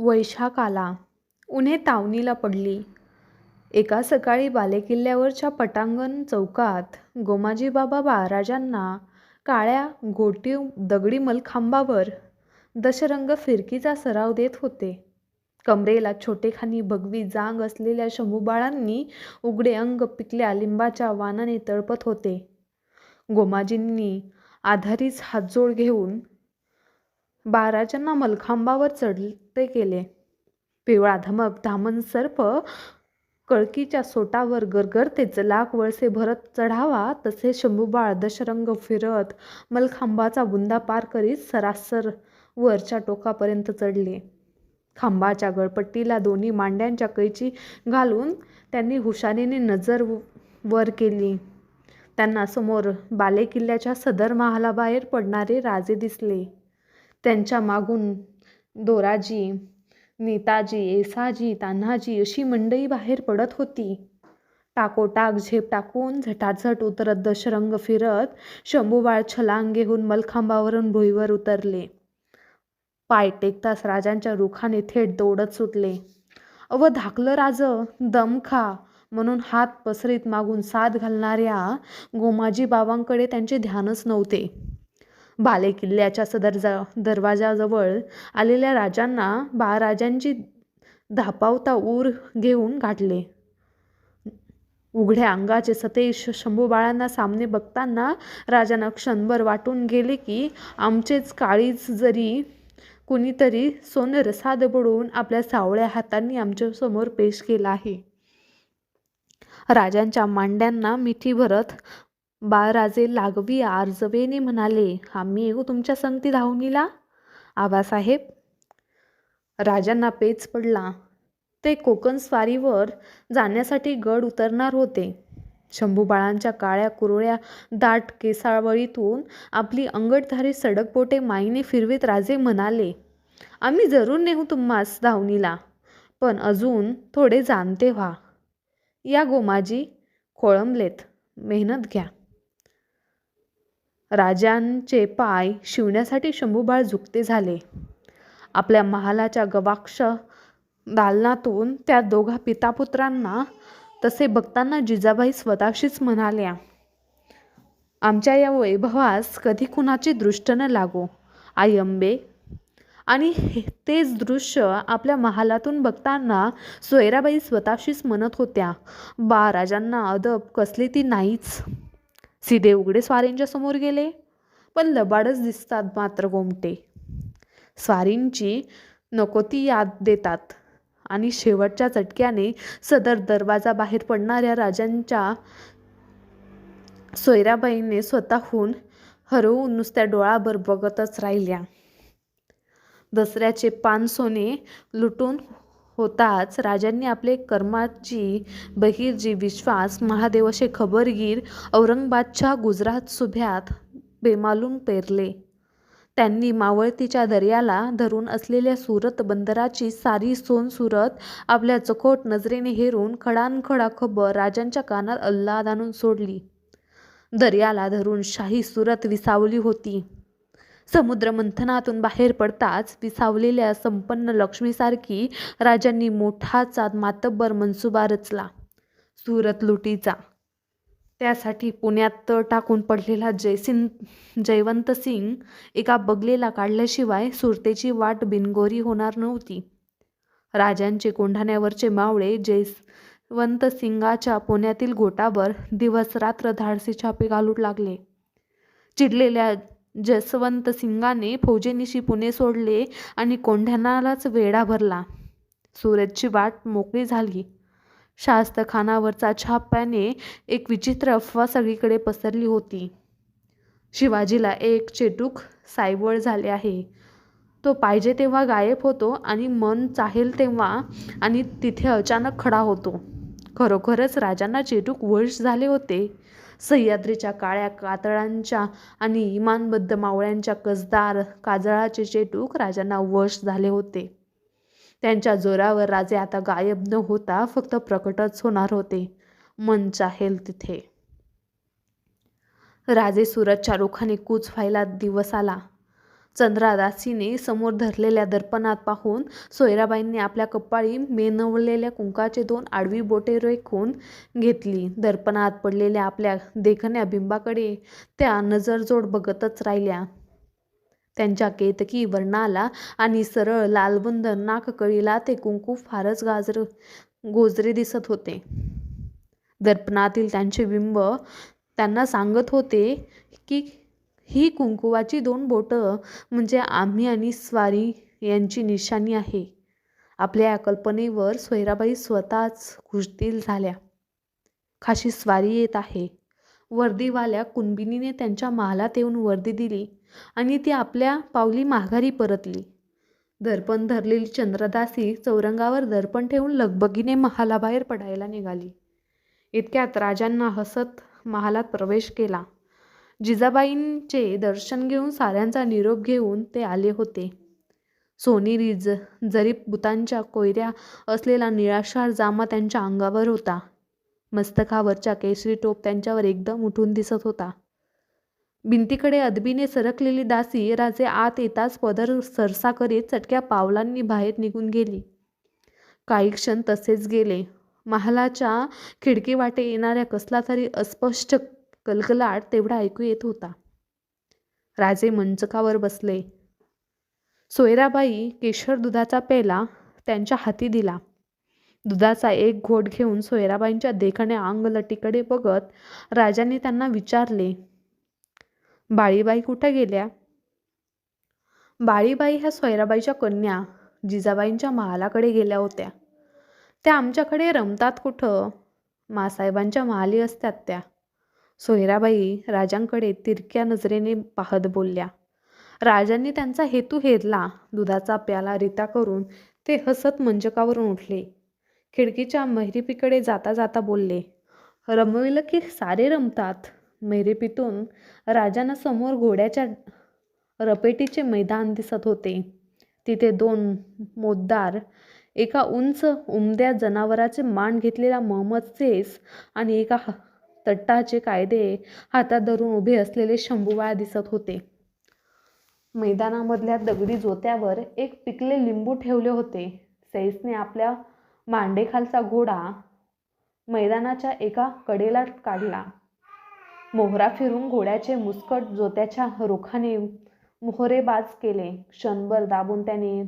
वैशाख आला. उन्हे तावनीला पडली. एका सकाळी बालेकिल्ल्यावरच्या पटांगण चौकात गोमाजी बाबा बाराजांना काळ्या गोटी दगडी मलखांबावर दशरंग फिरकीचा सराव देत होते. कमरेला छोटेखानी भगवी जांग असलेल्या शंभूबाळांनी उघडे अंग पिकल्या लिंबाच्या वाणाने तळपत होते. गोमाजींनी आधारीच हातजोड घेऊन बाराजांना मलखांबावर चढ ते केले. पिवळा धमक धामण सर्प कळकीच्या सोटावर गरगरतेच लाख वळसे भरत चढावा तसे शंभूबाळ दशरंग फिरत मलखांबाचा बुंदा पार करीत सरासर वरच्या टोकापर्यंत चढले. खांबाच्या गळपट्टीला दोन्ही मांड्यांच्या कैची घालून त्यांनी हुशारीने नजर वर केली. त्यांना समोर बालेकिल्ल्याच्या सदर महालाबाहेर पडणारे राजे दिसले. त्यांच्या मागून दोराजी, नेताजी, येसाजी, तान्हाजी अशी मंडई बाहेर पडत होती. टाकोटाक झेप टाकून झटाझट उतरत दशरंग फिरत शंभूबाळ छलांग घेऊन मलखांबावरून भुईवर उतरले. पाय टेकताच राजांच्या रुखाने थेट दौडत सुटले. अव धाकलं राज, दम खा म्हणून हात पसरीत मागून साथ घालणाऱ्या गोमाजीबाबांकडे त्यांचे ध्यानच नव्हते. बालेकिल्ल्याच्या सदर दरवाजाजवळ आलेल्या राजांना बाळराजांनी धापावता ऊर घेऊन गाठले. उघड्या अंगाचे सतेश शंभूबाळांना सामने बघताना राजांना क्षणभर वाटून गेले की आमचेच काळीच जरी कुणीतरी सोनरसाद बुडवून आपल्या सावळ्या हातांनी आमच्यासमोर पेश केला आहे. राजांच्या मांड्यांना मिठी भरत बाळराजे लागवी आर्जवेने म्हणाले, आम्ही येऊ तुमच्या संगती धावणीला, आबासाहेब. राजांना पेच पडला. ते कोकणस्वारीवर जाण्यासाठी गड उतरणार होते. शंभूबाळांच्या काळ्या कुरळ्या दाट केसाळवळीतून आपली अंगठधारी सडकपोटे माईने मायेने फिरवीत राजे म्हणाले, आम्ही जरूर नेऊ तुम्हास धावणीला, पण अजून थोडे जाणते व्हा. या गोमाजी खोळंबलेत, मेहनत घ्या. राजांचे पाय शिवण्यासाठी शंभूबाळ झुकते झाले. आपल्या महालाच्या गवाक्ष दालनातून त्या दोघा पितापुत्रांना तसे बघताना जिजाबाई स्वतःशीच म्हणाल्या, आमच्या या वैभवास कधी कुणाची दृष्ट न लागो, आई अंबे. आणि तेच दृश्य आपल्या महालातून बघताना सोयराबाई स्वतःशीच म्हणत होत्या, बा राजांना अदब कसली ती नाहीच. सीधे उघडे स्वारींच्या समोर गेले, पण लबाडच दिसतात मात्र गोमटे. स्वारींची नको ती याद देतात आणि शेवटच्या चटक्याने सदर दरवाजाबाहेर पडणाऱ्या राजांच्या सोयराबाईने स्वतःहून हरवून नुसत्या डोळाभर बघतच राहिल्या. दसऱ्याचे पान सोने लुटून होताच राजांनी आपले कर्माची बहिर्जी विश्वास महादेवचे खबरगीर औरंगाबादच्या गुजरात सुभ्यात बेमालूम पेरले. त्यांनी मावळतीच्या दर्याला धरून असलेल्या सुरत बंदराची सारी सोनसुरत आपल्या चकोट नजरेने हेरून खडानखडा खबर राजांच्या कानात अल्लाद आणून सोडली. दर्याला धरून शाही सुरत विसावली होती. समुद्रमंथनातून बाहेर पडताच विसावलेल्या संपन्न लक्ष्मीसारखी राजांनी मोठाचा मातब्बर मनसुबा रचला सुरत लुटीचा. त्यासाठी पुण्यात तळ टाकून पडलेला जयवंतसिंग एका बगलेला काढल्याशिवाय सुरतेची वाट बिनगोरी होणार नव्हती. राजांचे कोंढाण्यावरचे मावळे जयवंतसिंगाच्या पुण्यातील गोटावर दिवसरात्र धाडसी छापे घालू लागले. चिडलेल्या जसवंतसिंगाने फौजेनिशी पुणे सोडले आणि कोंढ्यानालाच वेढा भरला. सूरजची वाट मोकळी झाली. शास्तखानावरचा छाप्याने एक विचित्र अफवा सगळीकडे पसरली होती. शिवाजीला एक चेटूक सायवळ झाले आहे. तो पाहिजे तेव्हा गायब होतो आणि मन चाहेल तेव्हा आणि तिथे अचानक खडा होतो. खरोखरच राजांना चेटूक वश झाले होते. सह्याद्रीच्या काळ्या कातळांच्या आणि इमानबद्ध मावळ्यांच्या कसदार काजळाचे चेटूक राजांना वश झाले होते. त्यांच्या जोरावर राजे आता गायब न होता फक्त प्रकटच होणार होते, मन चाहेल तिथे. राजे सुरतच्या रुखाने कूच व्हायला दिवस आला. चंद्रादासीने समोर धरलेल्या दर्पणात पाहून सोयराबाईंनी आपल्या कपाळी मेनवलेल्या कुंकाचे दोन आडवी बोटे रेखून घेतली. दर्पणात पडलेल्या आपल्या देखण्या बिंबाकडे त्या नजरजोड बघतच राहिल्या. त्यांच्या केतकी वर्णाला आणि सरळ लालबंद नाककळीला ते कुंकू फारच गाजर गोजरे दिसत होते. दर्पणातील त्यांचे बिंब त्यांना सांगत होते की ही कुंकुवाची दोन बोटं म्हणजे आम्ही आणि स्वारी यांची निशाणी आहे. आपल्या या कल्पनेवर सोयराबाई स्वतःच खुशदिल झाल्या. खाशी स्वारी येत आहे. वर्दीवाल्या कुणबिनीने त्यांच्या महालात येऊन वर्दी दिली आणि ती आपल्या पावली माघारी परतली. दर्पण धरलेली चंद्रदासी चौरंगावर दर्पण ठेवून लगबगीने महालाबाहेर पडायला निघाली. इतक्यात राजांना हसत महालात प्रवेश केला. जिजाबाईंचे दर्शन घेऊन साऱ्यांचा निरोप घेऊन ते आले होते. सोनेरी ज जरीब बुतांच्या कोयऱ्या असलेला निळाशार जामा त्यांच्या अंगावर होता. मस्तकावरच्या केसरी टोप त्यांच्यावर एकदम उठून दिसत होता. भिंतीकडे अदबीने सरकलेली दासी राजे आत येताच पदर सरसा करीत चटक्या पावलांनी बाहेर निघून गेली. काही क्षण तसेच गेले. महालाच्या खिडकीवाटे येणाऱ्या कसला तरी अस्पष्ट कलकलाट तेवढा ऐकू येत होता. राजे मंचकावर बसले. सोयराबाई केशर दुधाचा पेला त्यांच्या हाती दिला. दुधाचा एक घोट घेऊन सोयराबाईंच्या देखण्या अंगलटीकडे बघत राजाने त्यांना विचारले बाळीबाई कुठं गेल्या? बाळीबाई ह्या सोयराबाईच्या कन्या जिजाबाईंच्या महालाकडे गेल्या होत्या. त्या आमच्याकडे रमतात कुठं? मासाहेबांच्या महाली असतात त्या. सोयराबाई राजांकडे तिरक्या नजरेने पाहत बोलल्या राजांनी त्यांचा हेतू हेरला. दुधाचा प्याला रिता करून ते हसत मंचकावरून उठले. खिडकीच्या मेहरीपीकडे जाता जाता बोलले रमविलं की सारे रमतात मेहरीपीतून राजांना समोर घोड्याच्या रपेटीचे मैदान दिसत होते. तिथे दोन मोद्दार एका उंच उमद्या जनावराचे मान घेतलेला महम्मद सेस आणि एका तट्टाचे कायदे हातात धरून उभे असलेले शंभूबाळ दिसत होते. मैदानामधल्या दगडी जोत्यावर एक पिकले लिंबू ठेवले होते. सैसने आपल्या मांडेखालचा घोडा मैदानाच्या एका कडेला काढला. मोहरा फिरून घोड्याचे मुस्कट जोत्याच्या रोखाने मोहरेबाज केले. क्षणभर दाबून त्याने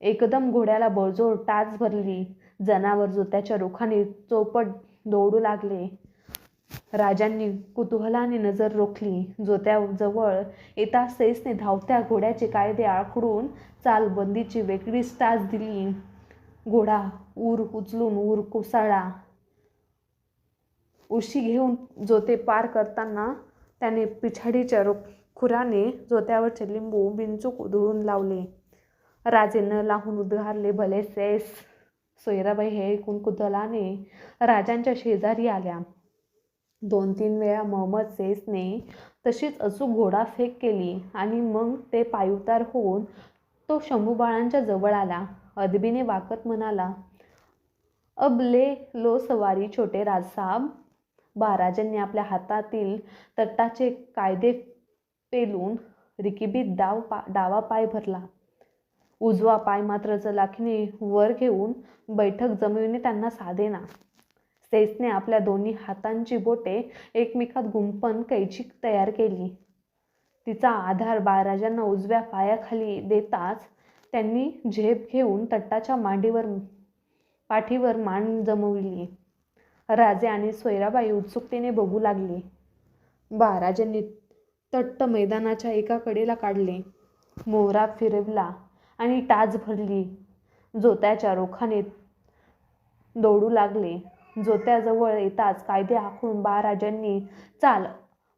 एकदम घोड्याला बळजोड टाच भरली. जनावर जोत्याच्या रोखाने चौपट दौडू लागले. राजांनी कुतूहलाने नजर रोखली. जोत्याजवळ येता सेसने धावत्या घोड्याचे कायदे आखडून चालबंदीची वेगळीच टाच दिली. घोडा ऊर उचलून ऊर कोसळला. उशी घेऊन जोते पार करताना त्याने पिछाडीच्या रो खुराने जोत्यावरचे लिंबू बिंचूक उधळून लावले. राजे न लाहून उद्गारले भले सेस सोयराबाई हे ऐकून कुतलाने राजांच्या शेजारी आल्या. दोन तीन वेळा मोहम्मद सेसने तशीच अचूक घोडा फेक केली आणि मग ते पायउतार होऊन तो शंभूबाळांच्या जवळ आला. अदबीने वाकत म्हणाला अब ले लो सवारी छोटे राजसाब महाराजांनी आपल्या हातातील तट्टाचे कायदे पेलून रिकिबीत डाव पा डावा पाय भरला. उजवा पाय मात्र चलाखीने वर घेऊन बैठक जमविणे त्यांना साधेना. सेसने आपल्या दोन्ही हातांची बोटे एकमेकात गुंपन कैची तयार केली. तिचा आधार बाळराजांना उजव्या पायाखाली देताच त्यांनी झेप घेऊन तट्टाच्या मांडीवर पाठीवर मान जमवली. राजे आणि सोयराबाई उत्सुकतेने बघू लागले. बाळराजांनी तट्ट मैदानाच्या एका कडेला काढले. मोहरा फिरवला आणि टाच भरली. जोत्याच्या रोखाने दौडू लागले. जोत्याजवळ येताच कायदे आखून बाळराजांनी चाल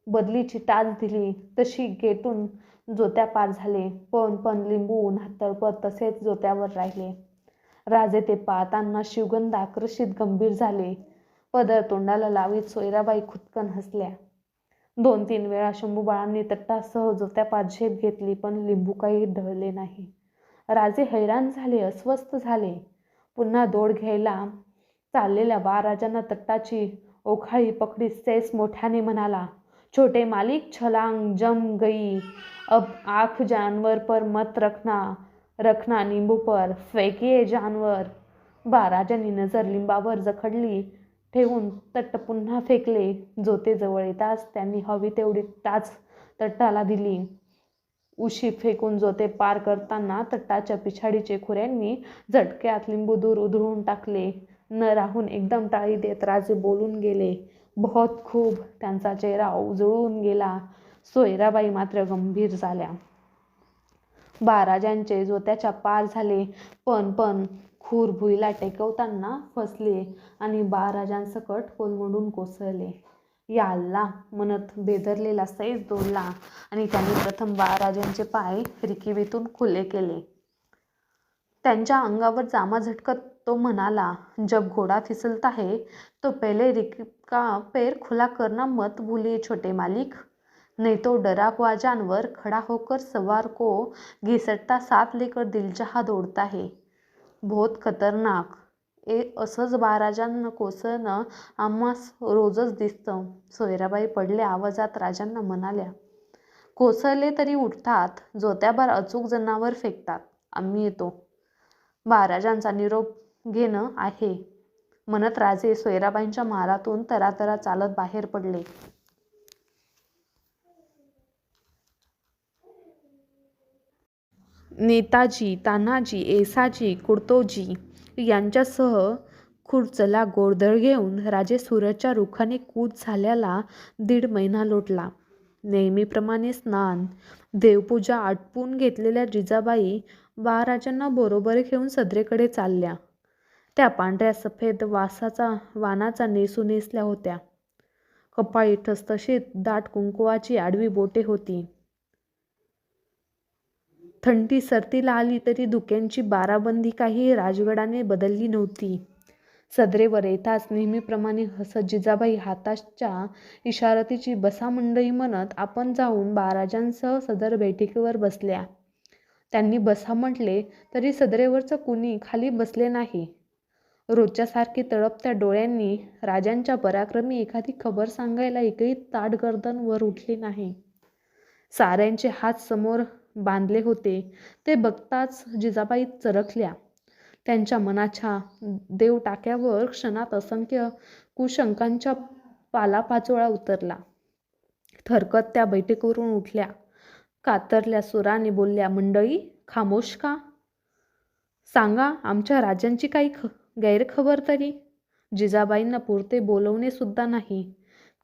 बदलीची टाच दिली. तशी गेटून जोत्या पार झाले. पण पण लिंबू उन्हात तसेच जोत्यावर राहिले. राजे ते पाहताना शिवगंध आकर्षित गंभीर झाले. पदर तोंडाला लावीत सोयराबाई खुदकन हसल्या. दोन तीन वेळा शंभूबाळांनी तट्टासह जोत्या पार झेप घेतली पण लिंबू काही ढळले नाही. राजे हैराण झाले अस्वस्थ झाले. पुन्हा दोड घ्यायला चाललेल्या बाराजांना तट्टाची ओखाळी पकडी सेस मोठ्याने म्हणाला छोटे मालिक छलांग जम गई अब आख जानवर पर मत रखना रखना निंबू पर फेकिये जानवर. बाराजांनी नजर लिंबावर जखडली ठेवून तट्ट पुन्हा फेकले. जोतेजवळ येताच त्यांनी हवी तेवढी टाच तट्टाला दिली. उशी फेकून जोते पार करताना तट्टाच्या पिछाडीचे खुऱ्यांनी झटक्यात लिंबू दूर उधळून टाकले. न राहून एकदम टाळी देत राजे बोलून गेले. बहुत खूप त्यांचा चेहरा उजळून गेला. सोयराबाई मात्र गंभीर झाल्या. महाराजांचे जोत्याच्या पार झाले. पण पण खूर भुईला टेकवताना फसले आणि बाराजांसकट कोलमडून कोसळले. या अल्ला म्हणत बेदरलेला सैज दोडला आणि त्यांनी प्रथम महाराजांचे पाय रिकिबीतून खुले केले. त्यांच्या अंगावर जामा झटकत तो म्हणाला जब घोडा फिसलता है तो पहले रिकिब का पैर खुला करना मत भूलिए छोटे मालिक। नहीं तो डरा हुआ जानवर खड़ा होकर सवार को घिसटता साथ लेकर दिलजहा दौड़ता है। बहुत खतरनाक। ए असंच महाराजांना कोसळणं आम्हास रोजच दिसतं। सोयराबाई पडल्या आवाजात राजांना म्हणाल्या कोसळले तरी उठतात जोत्याभर अचूक जनावर फेकतात. आम्ही येतो. महाराजांचा निरोप घेणं आहे. म्हणत राजे सोयराबाईंच्या महालातून तरातरा चालत बाहेर पडले. नेताजी तान्हाजी एसाजी कुर्तोजी यांच्यासह खुर्चला गोडदळ घेऊन राजे सूरजच्या रुखाने कूद झाल्याला दीड महिना लोटला. नेहमीप्रमाणे स्नान देवपूजा आटपून घेतलेल्या जिजाबाई महाराजांना बरोबर घेऊन सदरेकडे चालल्या. त्या पांढऱ्या सफेद वासाचा वानाचा नेसू नेसल्या होत्या. कपाळी ठसठशीत दाट कुंकुवाची आडवी बोटे होती. थंडी सरतीला आली तरी धुक्यांची बाराबंदी काही राजगडाने बदलली नव्हती. सदरेवर येताच नेहमीप्रमाणे हसत जिजाबाई हाताच्या इशारतीची बसा मंडई म्हणत आपण जाऊन बाराजांसह सदर बैठकीवर बसल्या. त्यांनी बसा म्हटले तरी सदरेवरचं कुणी खाली बसले नाही. रोजच्यासारखी तळपत्या डोळ्यांनी राजांच्या पराक्रमी एखादी खबर सांगायला एकही ताटगर्दन वर उठली नाही. साऱ्यांचे हात समोर बांधले होते. ते बघताच जिजाबाई चरखल्या. त्यांच्या मनाच्या देव टाक्यावर क्षणात असंख्य कुशंकांच्या पालापाचोळा उतरला. थरकत त्या बैठकीवरून उठल्या. कातरल्या सुराने बोलल्या मंडळी खामोश का? सांगा आमच्या राजांची काही ख गैरखबर तरी. जिजाबाईंना पुरते बोलवणे सुद्धा नाही.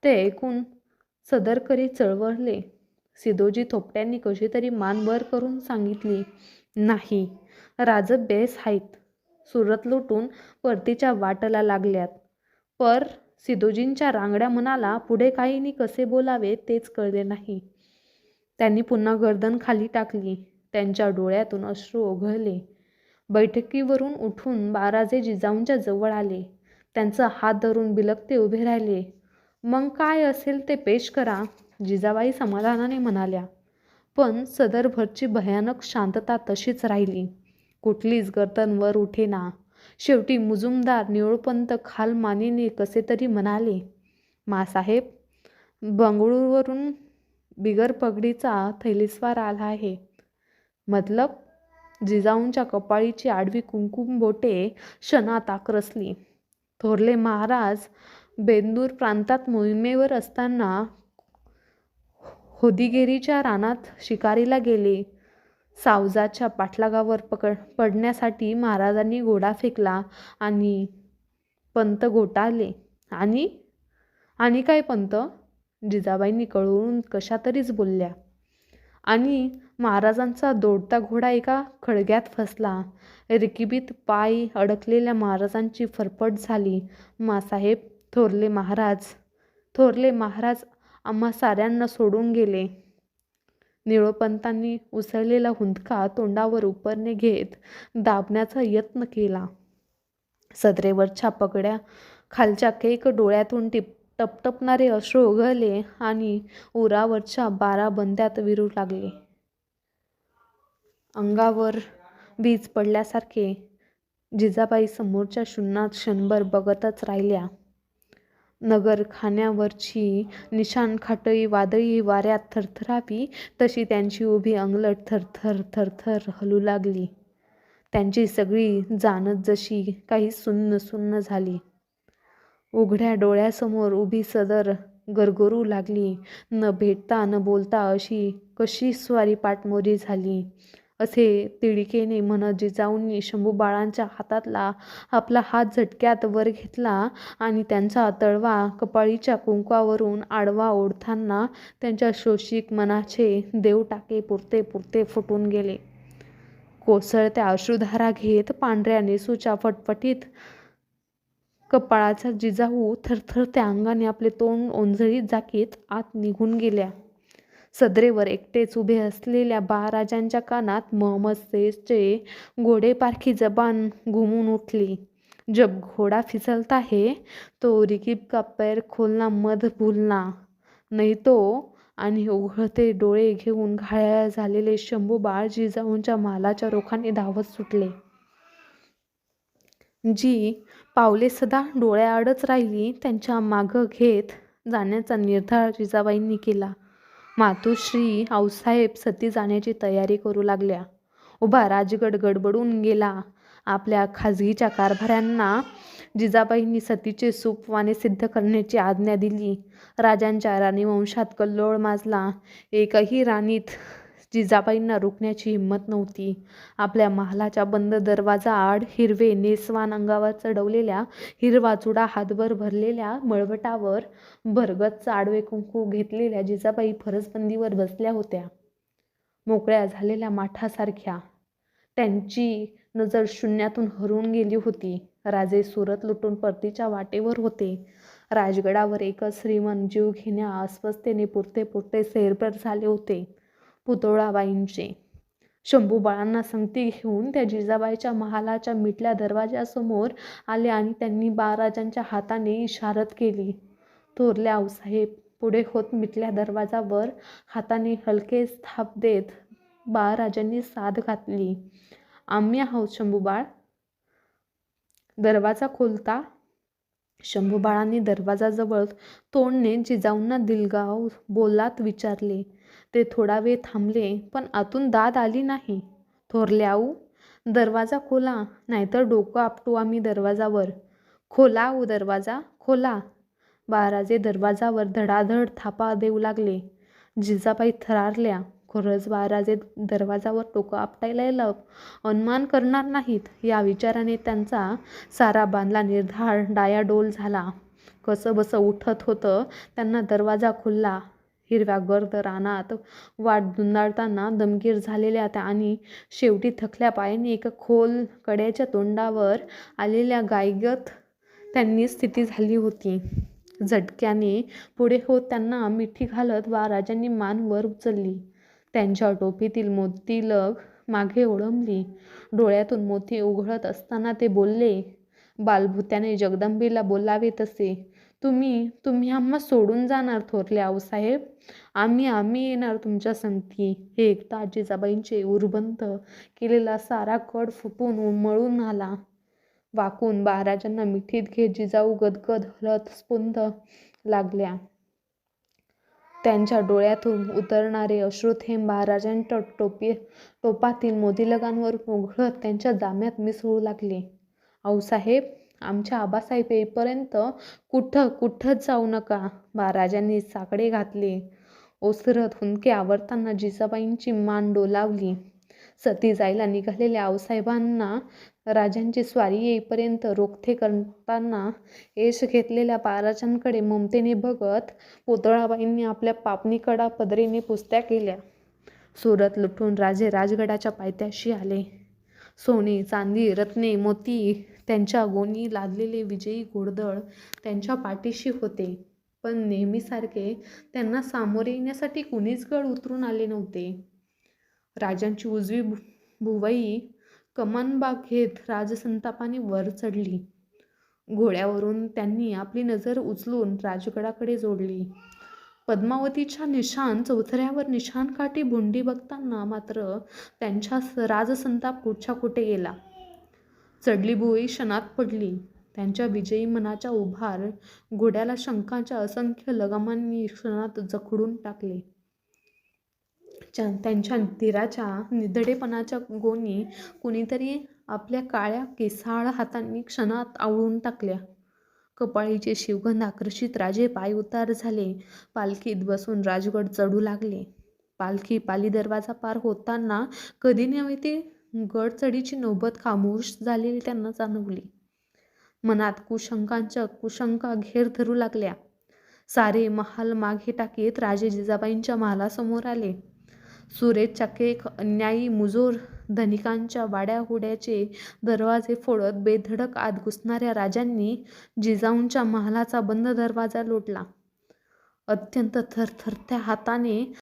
ते ऐकून सदरकरी चळवळले. सिदोजी थोपट्यांनी कशी तरी मानभर करून सांगितली नाही राज बेस आहेत. सुरत लुटून परतीच्या वाटला लागल्यात. पर सिदोजींच्या रांगड्या मनाला पुढे काहीनी कसे बोलावे तेच कळले नाही. त्यांनी पुन्हा गर्दन खाली टाकली. त्यांच्या डोळ्यातून अश्रू ओघळले. बैठकीवरून उठून बाराजे जिजाऊंच्या जवळ आले. त्यांचा हात धरून बिलकते उभे राहिले. मग काय असेल ते पेश करा जिजाबाई समाधानाने म्हणाल्या. पण सदरभरची भयानक शांतता तशीच राहिली. कुठलीच गर्दन वर उठेना. शेवटी मुजुमदार निळपंत खाल मानेने कसे तरी म्हणाले मासाहेब बंगळूरवरून बिगर पगडीचा थैलीस्वार आला आहे. मतलब जिजाऊंच्या कपाळीची आडवी कुंकुम बोटे क्षणात आक्रसली. थोरले महाराज बेंदूर प्रांतात मोहिमेवर असताना होदिगेरीच्या रानात शिकारीला गेले. सावजाच्या पाठलागावर पकड पडण्यासाठी महाराजांनी घोडा फेकला आणि पंत घोटाळले आणि? आणि काय पंत? जिजाबाईंनी कळवून कशातरीच बोलल्या. आणि महाराजांचा दोडता घोडा एका खळग्यात फसला. रिकिबीत पाय अडकलेल्या महाराजांची फरफट झाली. मासाहेब थोरले महाराज थोरले महाराज आम्हा साऱ्यांना सोडून गेले. निळोपंतांनी उसळलेला हुंदका तोंडावर उपरणे घेत दाबण्याचा यत्न केला. सदरेवरच्या पगड्या खालच्या केक डोळ्यातून टिप टपटपणारे अश्रू उघळले आणि उरावरच्या बारा बंद्यात विरू लागले. अंगावर वीज पडल्यासारखे जिजाबाई समोरच्या शून्यात क्षणभर बघतच राहिल्या. नगरखान्यावरची निशाण खाटई वादळी वाऱ्यात थरथरावी तशी त्यांची उभी अंगलट थरथर थरथर हलू लागली. त्यांची सगळी जाणत जशी काही सुन्न सुन्न झाली. उघड्या डोळ्यासमोर उभी सदर गरगरू लागली. न भेटता न बोलता अशी कशी स्वारी पाठमोरी झाली. असे तिडकीने म्हणत जिजाऊंनी शंभूबाळांच्या हातातला आपला हात झटक्यात वर घेतला आणि त्यांचा तळवा कपाळीच्या कुंकवावरून आडवा ओढताना त्यांच्या शोषिक मनाचे देवटाके पुरते पुरते फुटून गेले. कोसळत्या अश्रुधारा घेत पांढऱ्या नेसूच्या फटफटीत कपाळाचा जिजाऊ थरथरत्या अंगाने आपले तोंड ओंजळीत जाकीत आत निघून गेल्या. सदरेवर एकटेच उभे असलेल्या बाळराजांच्या कानात मोहम्मदचे घोडेपारखी जबान घुमून उठली. जब घोडा फिसलता है तो रिकीब का पैर खोलना मध भूलना. नाही तो आणि उघडते डोळे घेऊन घायाळ झालेले शंभू बाळ जिजाऊंच्या मालाच्या रोखाने धावत सुटले. जी पावले सदा डोळ्याआडच राहिली त्यांच्या मागं घेत जाण्याचा निर्धार जिजाबाईंनी केला. मातोश्री आऊसाहेब सती जाण्याची तयारी करू लागल्या. उभा राजगड गडबडून गेला. आपल्या खाजगीच्या कारभाऱ्यांना जिजाबाईंनी सतीचे सुपवाने सिद्ध करण्याची आज्ञा दिली. राजांच्या राणीवंशात कल्लोळ माजला. एकही राणीत जिजाबाईंना रोखण्याची हिंमत नव्हती. आपल्या महालाच्या बंद दरवाजा आड हिरवे नेसवान अंगावर चढवलेल्या हिरवा चुडा हातभर भरलेल्या मळवटावर भरगत आडवे कुंकू घेतलेल्या जिजाबाई फरसबंदीवर बसल्या होत्या. मोकळ्या झालेल्या माठासारख्या. त्यांची नजर शून्यातून हरून गेली होती. राजे सुरत लुटून परतीच्या वाटेवर होते. राजगडावर एकच श्रीमंत जीव घेण्या अस्वस्थतेने पुरते पुरते सैरभर झाले होते. पुतोळाबाईंचे. शंभू बाळांना संगती घेऊन त्या जिजाबाईच्या महालाच्या मिटल्या दरवाजासमोर आले आणि त्यांनी बाळराजांच्या हाताने इशारत केली. थोरल्या आऊसाहेब पुढे होत मिटल्या दरवाजावर हाताने हलके स्थाप देत बाळराजांनी साथ घातली. आम्ही आहोत शंभूबाळ दरवाजा खोलता? शंभूबाळांनी दरवाजाजवळ तोंडने जिजाऊंना दिलगाव बोलात विचारले. ते थोडा वेळ थांबले पण आतून दाद आली नाही. थोरल्याऊ दरवाजा खोला नाहीतर डोकं आपटू आम्ही दरवाजावर. खोला ऊ दरवाजा खोला. बाराजे दरवाजावर धडाधड थापा देऊ लागले. जिजाबाई थरारल्या खरंच बाराजे दरवाजावर डोकं आपटायला येलं अनुमान करणार नाहीत. या विचाराने त्यांचा सारा बांधला निर्धार डायाडोल झाला. कसं बसं उठत होतं त्यांना दरवाजा खुलला. हिरव्या गर्द रानात वाट धुंदाळताना दमगीर झालेल्या त्या आणि शेवटी थकल्या पायाने एका खोल कड्याच्या तोंडावर आलेल्या गायगत त्यांनी स्थिती झाली होती. झटक्याने पुढे होत त्यांना मिठी घालत वा राजांनी मान वर उचलली. त्यांच्या टोपीतील मोतीलग मागे ओढंबली डोळ्यातून मोती उघडत असताना ते बोलले बालभूत्याने जगदंबेला बोलावे तसे. तुम्ही तुम्ही आम्हा सोडून जाणार थोरले आऊसाहेब. आम्ही आम्ही येणार तुमच्या संगती. हे एकता आजीजाबाईंचे उर्बंत केलेला सारा कड फुटून उमळून आला. वाकून बाळराजांना मिठीत घेत जिजाऊ गदगद हलत स्पुंद लागल्या. त्यांच्या डोळ्यातून उतरणारे अश्रुथेंब महाराजांच्या टोपी टोपातील मोदीलगांवर उघडत त्यांच्या जाम्यात मिसळू लागले. आऊसाहेब आमच्या आबासाहेब येईपर्यंत कुठं कुठंच जाऊ नका. बाळराजांनी साकडे घातले. ओसरत हुंदके आवरताना जिजाबाईंची मान डोलावली. सती जायला निघालेल्या आऊसाहेबांना राजांची स्वारी येईपर्यंत रोखथे करताना यश घेतलेल्या बाळराजांकडे ममतेने बघत पुतळाबाईंनी आपल्या पापणीकडा पदरीने पुस्त्या केल्या. सुरत लुटून राजे राजगडाच्या पायथ्याशी आले. सोने चांदी रत्ने मोती त्यांच्या गोणी लादलेले विजयी घोडदळ त्यांच्या पाठीशी होते. पण नेहमीसारखे त्यांना सामोरे येण्यासाठी कुणीच गड उतरून आले नव्हते. राजांची उजवी भुवई कमानबाग घेत राजसंतापाने वर चढली. घोड्यावरून त्यांनी आपली नजर उचलून राजगडाकडे जोडली. पद्मावतीच्या निशाण चौथऱ्यावर निशाणकाठी भुंडी बघताना मात्र त्यांच्या राजसंताप कुठच्या कुठे गेला. चढली भुवई क्षणात पडली त्यांच्या विजयी मनाच्या उभार घोड्याला शंखाच्या असंख्य लगामांनी क्षणात जखडून टाकले. त्यांच्या धीराच्या निधडेपणाच्या गोणी कुणीतरी आपल्या काळ्या केसाळ हातांनी क्षणात आवळून टाकल्या. कपाळीचे शिवगंध आकर्षित राजे पाय उतार झाले. पालखीत बसून राजगड चढू लागले. पालखी पाली दरवाजा पार होताना कधी नव्हे ते गडचढीची नौबत खामोश झालेली त्यांना जाणवली. मनात कुशंकांच्या कुशंका घेर धरू लागल्या. सारे महाल मागे टाकीत राजे जिजाबाईंच्या महालासमोर आले. सुरेख केक अन्यायी मुजोर धनिकांच्या वाड्याहुड्याचे दरवाजे फोडत बेधडक आत घुसणाऱ्या राजांनी जिजाऊंच्या महालाचा बंद दरवाजा लोटला. अत्यंत थरथरत्या हाताने